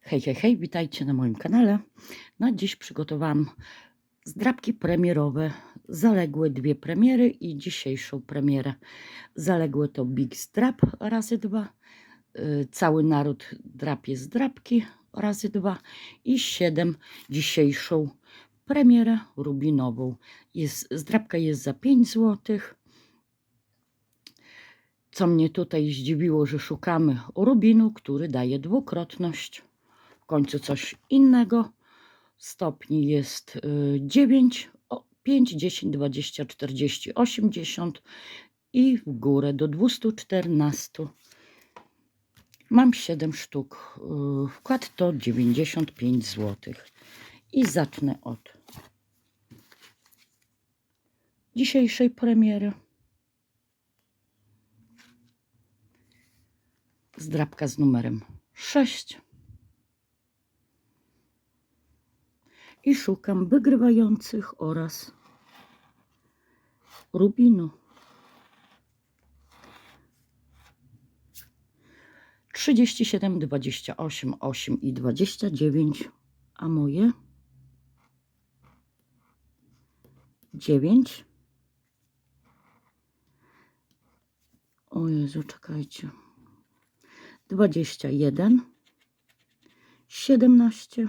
Hej, hej, hej, witajcie na moim kanale. Na dziś przygotowałam zdrabki premierowe, zaległe dwie premiery i dzisiejszą premierę. Zaległe to Big Zdrab razy dwa, y, cały naród drapie zdrabki razy dwa i siedem dzisiejszą premierę rubinową. Jest, zdrabka jest za 5 złotych. Co mnie tutaj zdziwiło, że szukamy rubinu, który daje dwukrotność. Końcu coś innego. Stopni jest y, 9, o, 5, 10, 20, 40, 80 i w górę do 214. Mam 7 sztuk. y, Wkład to 95 zł. I zacznę od dzisiejszej premiery. zdrabka z numerem 6 i szukam wygrywających oraz rubinu. 37, 28, 8 i 29, a moje 9. O Jezu, czekajcie. 21, 17,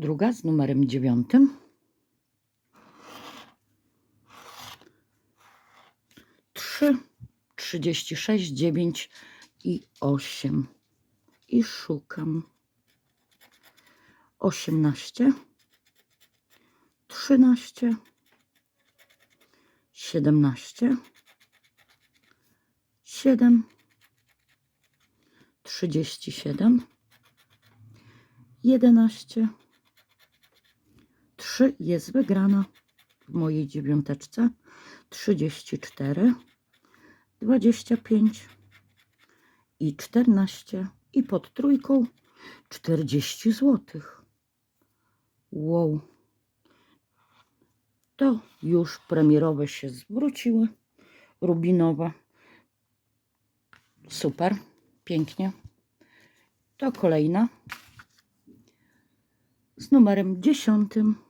Druga z numerem dziewiątym. Trzy, trzydzieści sześć, dziewięć i osiem. I szukam. Osiemnaście, trzynaście, siedemnaście, siedem, trzydzieści siedem, jedenaście. 3 jest wygrana w mojej dziewiąteczce. 34, 25 i 14 i pod trójką 40 zł. Wow. To już premierowe się zwróciły. Rubinowe. Super. Pięknie. To kolejna z numerem dziesiątym.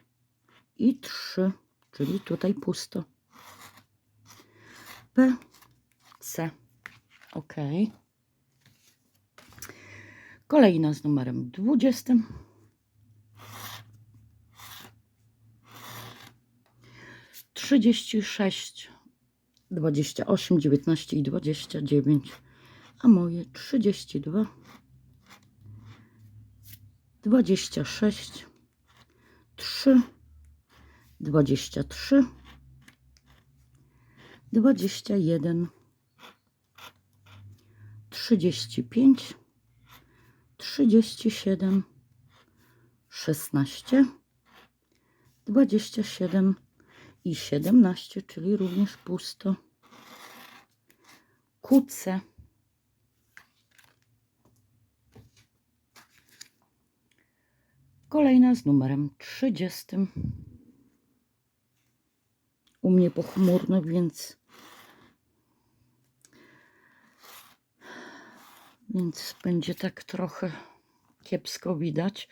i 3, czyli tutaj pusto. P, C. Ok. Kolejna z numerem 20. Trzydzieści sześć, dwadzieścia osiem, dziewiętnaście i dwadzieścia dziewięć, a moje trzydzieści dwa, dwadzieścia sześć, trzy, 23, 21, 35, 37, 16, 27 i 17, czyli również pusto. Kuce. Kolejna z numerem 30 u mnie pochmurno, więc więc będzie tak trochę kiepsko widać.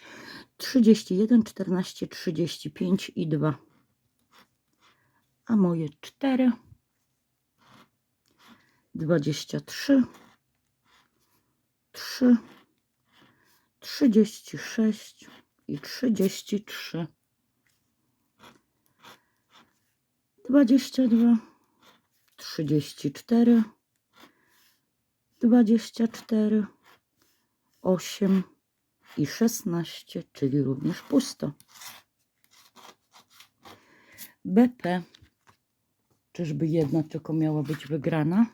31, 14, 35 i 2. A moje 4, 23, 3, 36 i 33, 22, 34, 24, 8 i 16, czyli również pusto. BP, czyżby jedna tylko miała być wygrana?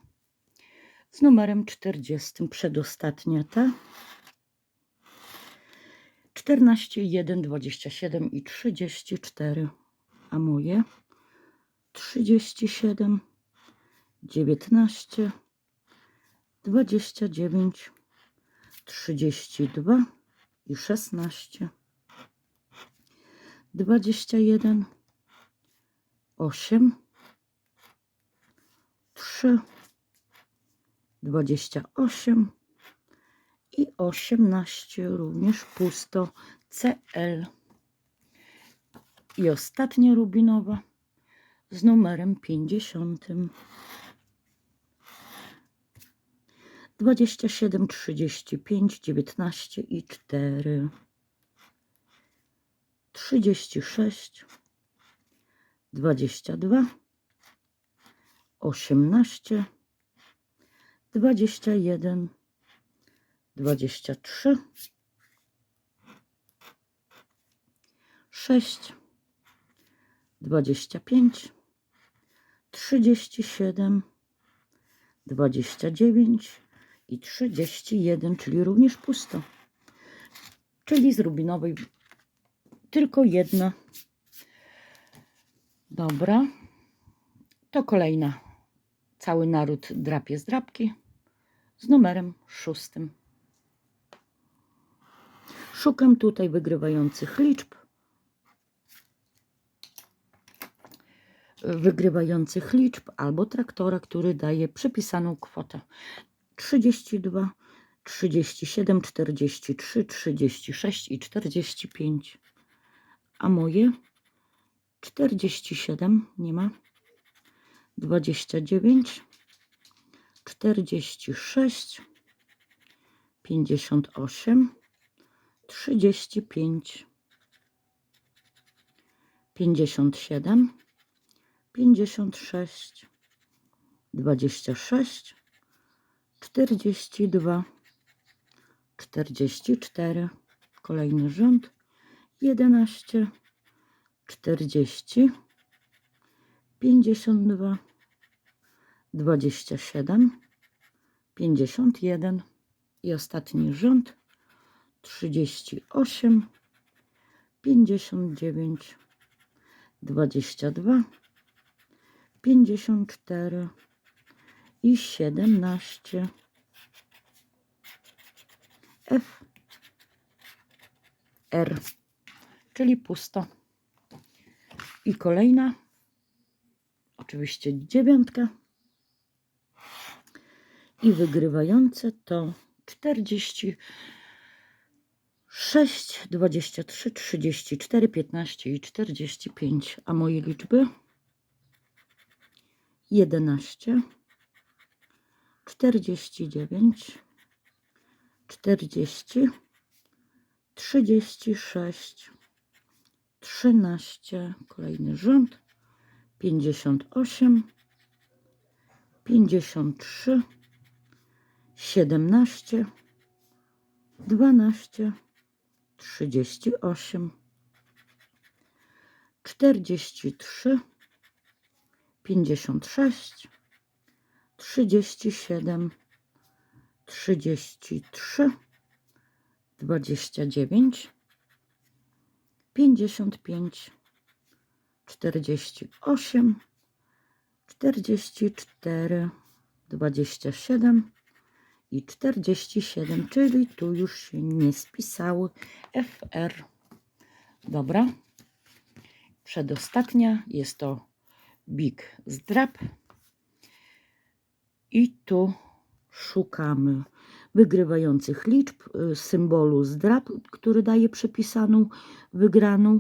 Z numerem 40, przedostatnia ta. 14, 1, 27 i 34, a moje 37, 19, 29, 32 i 16, 21, 8, 3, 28 i 18 również pusto. CL. I ostatnia rubinowa z numerem 50. 27, 35, 19 i 4. 36, 22, 18, 21, 23, 6, 25, 37, 29 i 31, czyli również pusto. Czyli z rubinowej tylko jedna. Dobra. To kolejna. Cały naród drapie z drapki z numerem szóstym. Szukam tutaj wygrywających liczb. Wygrywających liczb albo traktora, który daje przypisaną kwotę 32, 37, 43, 36 i 45. A moje 47 nie ma. 29, 46, 58, 35, 57, 56, 26, 42, 44, kolejny rząd, 11, 40, 52, 27, 51 i ostatni rząd 38, 59, 22, 54 i 17. F, R, czyli pusto. I kolejna, oczywiście dziewiątka. I wygrywające to 46, 23, 34, 15 i 45. A moje liczby 11, 49, 40, 36, 13, kolejny rząd, 58, 53, 17, 12, 38, 43, 56, 37, 33, 29, 55, 48, 44, 27 i 47, czyli tu już się nie spisały FR. Dobra. Przedostatnia jest to Big Zdrap. I tu szukamy wygrywających liczb, y, symbolu zdrap, który daje przypisaną wygraną,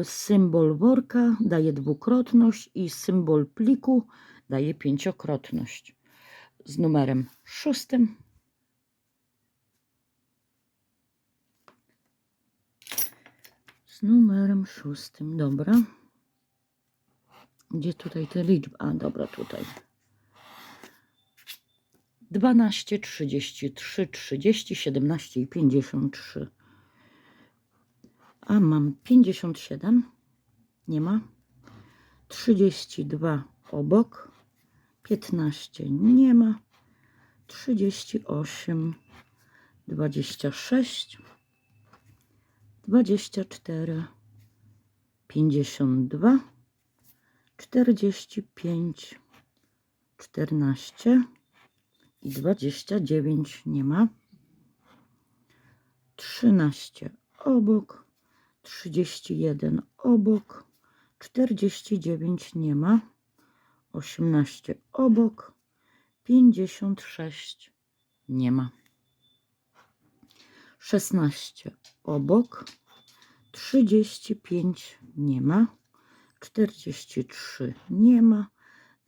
y, symbol worka daje dwukrotność i symbol pliku daje pięciokrotność. z numerem szóstym. Z numerem szóstym, dobra. Gdzie tutaj te liczby? A, dobra, tutaj. 12, 33, 30, 17 i 53. A mam 57. Nie ma. 32 obok. 15 nie ma. 38, 26, 24, 52, 45, 14 i 29 nie ma. 13 obok, 31 obok, 49 nie ma. 18 obok, 56 nie ma. 16 obok, 35 nie ma. 43 nie ma.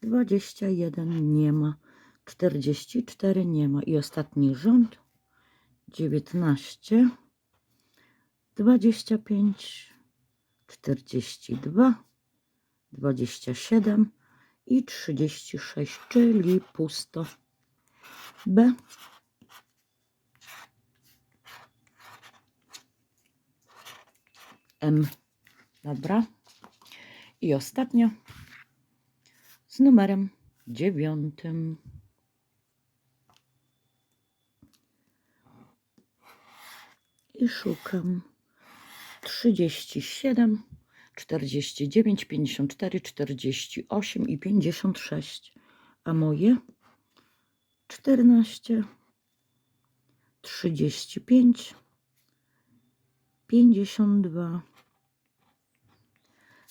21 nie ma. 44 nie ma. I ostatni rząd 19, 25, 42, 27 i 36, czyli pusto. B. M. Dobra. I ostatnio z numerem dziewiątym. I szukam 37, 49, 54, 48 i 56. A moje 14, 35, 52,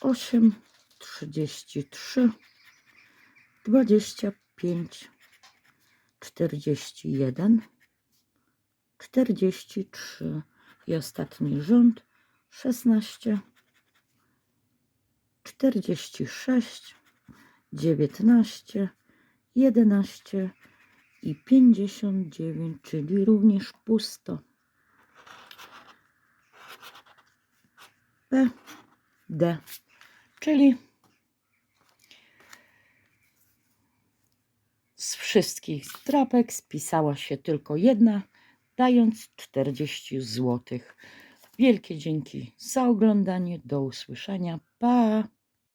osiem, trzydzieści trzy, dwadzieścia pięć, czterdzieści jeden, czterdzieści trzy i ostatni rząd szesnaście, czterdzieści sześć, dziewiętnaście, jedenaście i pięćdziesiąt dziewięć, czyli również pusto. P, D, czyli z wszystkich drapek spisała się tylko jedna, dając 40 zł. Wielkie dzięki za oglądanie. Do usłyszenia. Pa!